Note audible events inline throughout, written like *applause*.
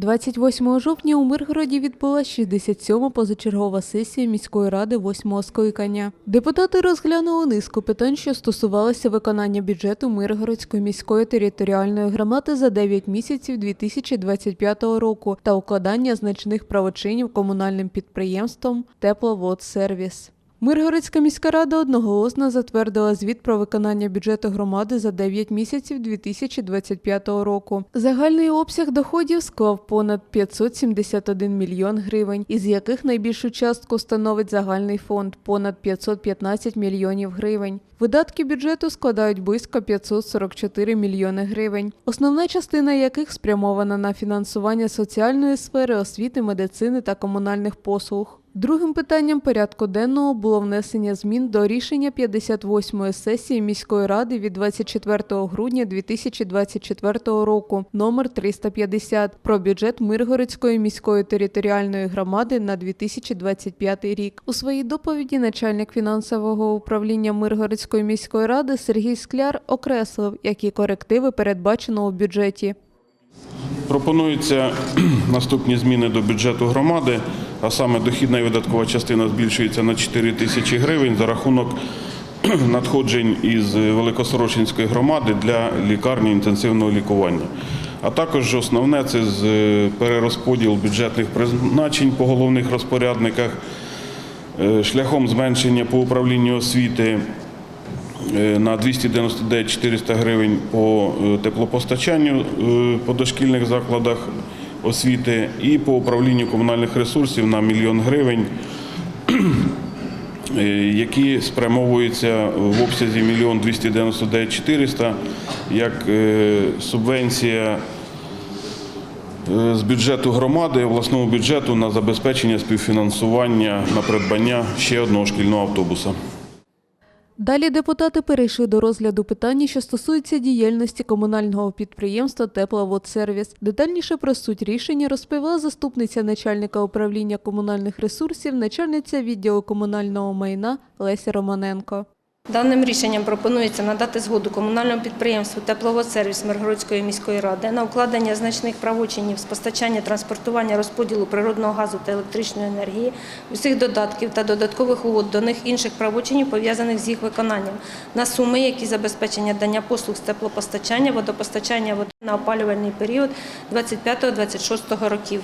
28 жовтня у Миргороді відбулася 67-ма позачергова сесія міської ради 8-го скликання. Депутати розглянули низку питань, що стосувалися виконання бюджету Миргородської міської територіальної громади за 9 місяців 2025 року та укладання значних правочинів комунальним підприємством Тепловодсервіс. Миргородська міська рада одноголосно затвердила звіт про виконання бюджету громади за 9 місяців 2025 року. Загальний обсяг доходів склав понад 571 мільйон гривень, із яких найбільшу частку становить загальний фонд понад 515 мільйонів гривень. Видатки бюджету складають близько 544 мільйони гривень, основна частина яких спрямована на фінансування соціальної сфери, освіти, медицини та комунальних послуг. Другим питанням порядку денного було внесення змін до рішення 58-ї сесії міської ради від 24 грудня 2024 року номер 350 про бюджет Миргородської міської територіальної громади на 2025 рік. У своїй доповіді начальник фінансового управління Миргородської міської ради Сергій Скляр окреслив, які корективи передбачено у бюджеті. Пропонуються *clears throat* наступні зміни до бюджету громади, а саме дохідна і видаткова частина збільшується на 4 тисячі гривень за рахунок *clears throat* надходжень із Великосорочинської громади для лікарні інтенсивного лікування. А також основне це з перерозподіл бюджетних призначень по головних розпорядниках е, шляхом зменшення по управлінню освіти е, на 299 400 гривень по е, теплопостачанню е, по дошкільних закладах освіти і по управлінню комунальних ресурсів на мільйон гривень, *clears throat* е, які спрямовуються в обсязі мільйон 299 400 як е, субвенція е, з бюджету громади, обласного бюджету на забезпечення співфінансування на придбання ще одного шкільного автобуса. Далі депутати перейшли до розгляду питання, що стосується діяльності комунального підприємства Тепловодсервіс. Детальніше про суть рішення розповіла заступниця начальника управління комунальних ресурсів, начальниця відділу комунального майна Леся Романенко. Даним рішенням пропонується надати згоду комунальному підприємству «Тепловодсервіс» Миргородської міської ради на укладення значних правочинів з постачання, транспортування, розподілу природного газу та електричної енергії, усіх додатків та додаткових угод до них інших правочинів, пов'язаних з їх виконанням, на суми, які забезпечення дання послуг з теплопостачання, водопостачання води на опалювальний період 25-26 років.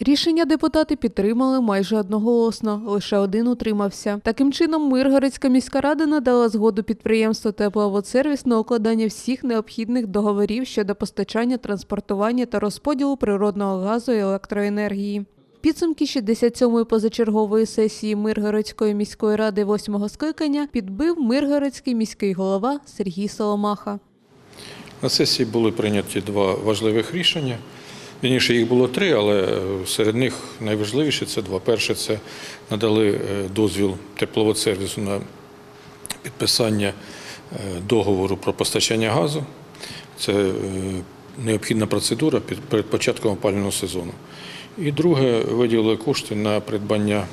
Рішення депутати підтримали майже одноголосно, лише один утримався. Таким чином, Миргородська міська рада надала згоду підприємству Тепловодсервіс на укладання всіх необхідних договорів щодо постачання, транспортування та розподілу природного газу і електроенергії. Підсумки 67-ї позачергової сесії Миргородської міської ради 8-го скликання підбив Миргородський міський голова Сергій Соломаха. На сесії були прийняті два важливих рішення. Вірніше, їх було три, але серед них найважливіше це два. Перше, це надали е, дозвіл тепловодсервісу на підписання е, договору про постачання газу. Це е, необхідна процедура перед початком опалювального сезону. І друге, виділили кошти на придбання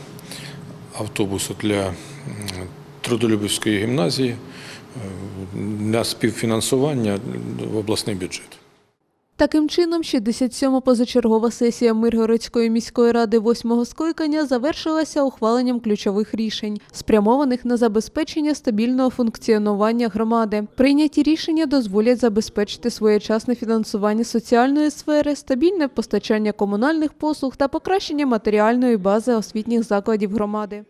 автобусу для Трудолюбівської гімназії на співфінансування в обласний бюджет. Таким чином, 67-ма позачергова сесія Миргородської міської ради 8-го скликання завершилася ухваленням ключових рішень, спрямованих на забезпечення стабільного функціонування громади. Прийняті рішення дозволять забезпечити своєчасне фінансування соціальної сфери, стабільне постачання комунальних послуг та покращення матеріальної бази освітніх закладів громади.